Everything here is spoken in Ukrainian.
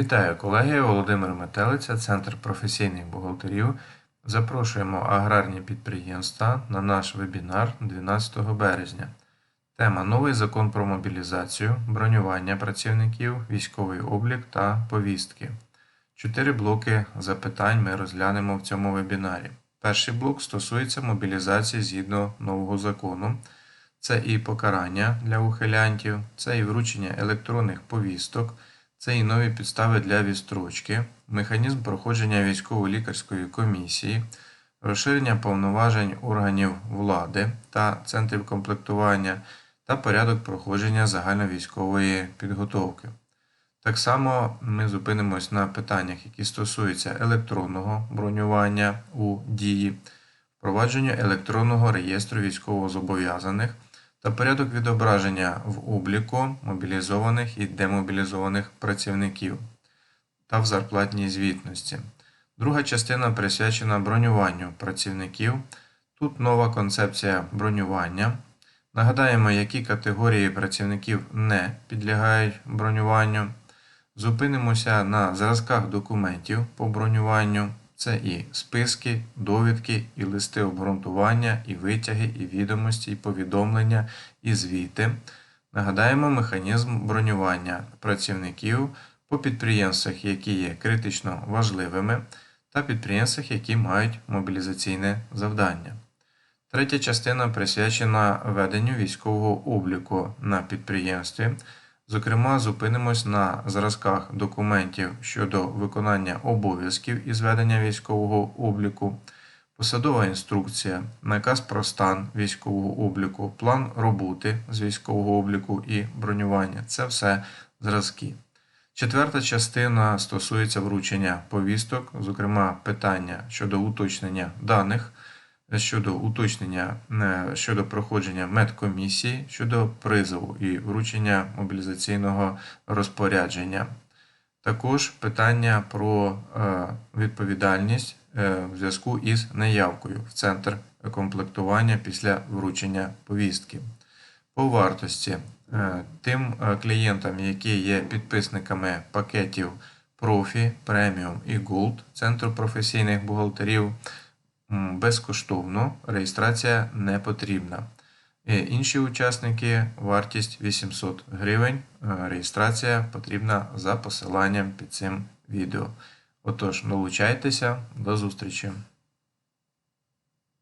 Вітаю колеги, Володимир Метелиця, Центр професійних бухгалтерів. Запрошуємо аграрні підприємства на наш вебінар 12 березня. Тема Новий закон про мобілізацію, бронювання працівників, військовий облік та повістки. Чотири блоки запитань ми розглянемо в цьому вебінарі. Перший блок стосується мобілізації згідно нового закону. Це і покарання для ухилянтів, це і вручення електронних повісток, це і нові підстави для відстрочки, механізм проходження військово-лікарської комісії, розширення повноважень органів влади та центрів комплектування та порядок проходження загальновійськової підготовки. Так само ми зупинимось на питаннях, які стосуються електронного бронювання у дії, впровадження електронного реєстру військовозобов'язаних та порядок відображення в обліку мобілізованих і демобілізованих працівників та в зарплатній звітності. Друга частина присвячена бронюванню працівників. Тут нова концепція бронювання. Нагадаємо, які категорії працівників не підлягають бронюванню. Зупинимося на зразках документів по бронюванню. Це і списки, довідки, і листи обґрунтування, і витяги, і відомості, і повідомлення, і звіти. Нагадаємо механізм бронювання працівників по підприємствах, які є критично важливими, та підприємствах, які мають мобілізаційне завдання. Третя частина присвячена веденню військового обліку на підприємстві. Зокрема, зупинимось на зразках документів щодо виконання обов'язків із ведення військового обліку, посадова інструкція, наказ про стан військового обліку, план роботи з військового обліку і бронювання це все зразки. Четверта частина стосується вручення повісток, зокрема питання щодо уточнення даних щодо уточнення е, щодо проходження медкомісії, щодо призову і вручення мобілізаційного розпорядження. Також питання про е, відповідальність е, в зв'язку із неявкою в центр комплектування після вручення повістки. По вартості тим клієнтам, які є підписниками пакетів Профі, Преміум і Gold Центру професійних бухгалтерів безкоштовно, реєстрація не потрібна. Е, Інші учасники вартість 800 гривень. Е, Реєстрація потрібна за посиланням під цим відео. Отож, долучайтеся, до зустрічі!